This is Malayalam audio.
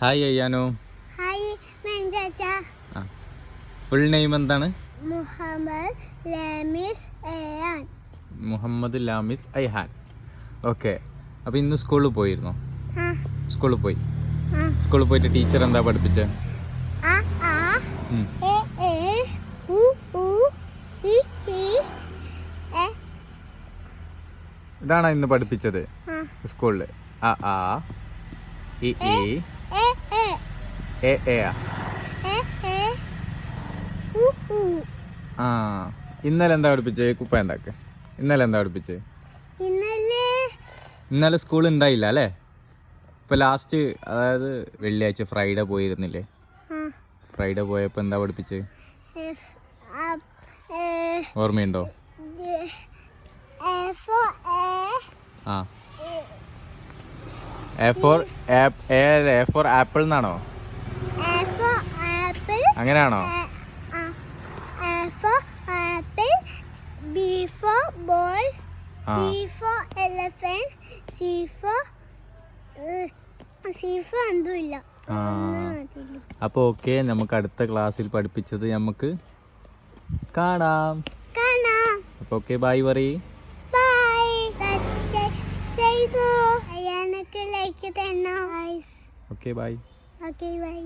ഹായ് അയ്യാനോ. ഹായ് മെഞ്ചാച്ച ആ. ഫുൾ നെയിം എന്താണ്? മുഹമ്മദ് ലാമിസ് എയാൻ മുഹമ്മദ് ലാമിസ് ഐഹാൻ ഓക്കെ. അപ്പോൾ ഇന്ന് സ്കൂളിൽ പോയിരുന്നോ? ആ. സ്കൂളിൽ പോയി. ആ. സ്കൂളിൽ പോയിട്ട് ടീച്ചർ എന്താ പഠിപ്പിച്ചത് ആ ആ. എ എ ഉ ഉ ഇ ഇ എ. ഇതാണോ ഇന്ന് പഠിപ്പിച്ചത് ആ. സ്കൂളിൽ ആ ആ ഇ ഇ എ എ ആ. ഇന്നലെ എന്താ പഠിപ്പിച്ചേ? കുപ്പ എന്താക്ക് ഇന്നലെ എന്താ പഠിപ്പിച്ചേ? ഇന്നലെ ഇന്നലെ സ്കൂൾ ഉണ്ടായില്ല അല്ലേ? ഇപ്പൊ ലാസ്റ്റ് അതായത് വെള്ളിയാഴ്ച ഫ്രൈഡേ പോയിരുന്നില്ലേ? ഫ്രൈഡേ പോയപ്പോൾ എന്താ പഠിപ്പിച്ചേ? ഓർമ്മയുണ്ടോ? എ ഫോർ എ ആ. A for A for apple എന്നാണോ? അങ്ങനെയാണോ? അപ്പൊ ഓക്കെ നമുക്ക് അടുത്ത ക്ലാസ്സിൽ പഠിപ്പിച്ചത് നമുക്ക് കാണാം. അപ്പൊ ഓക്കെ ബൈ പറയ് ബൈ ചെയ്തു. Like okay bye okay bye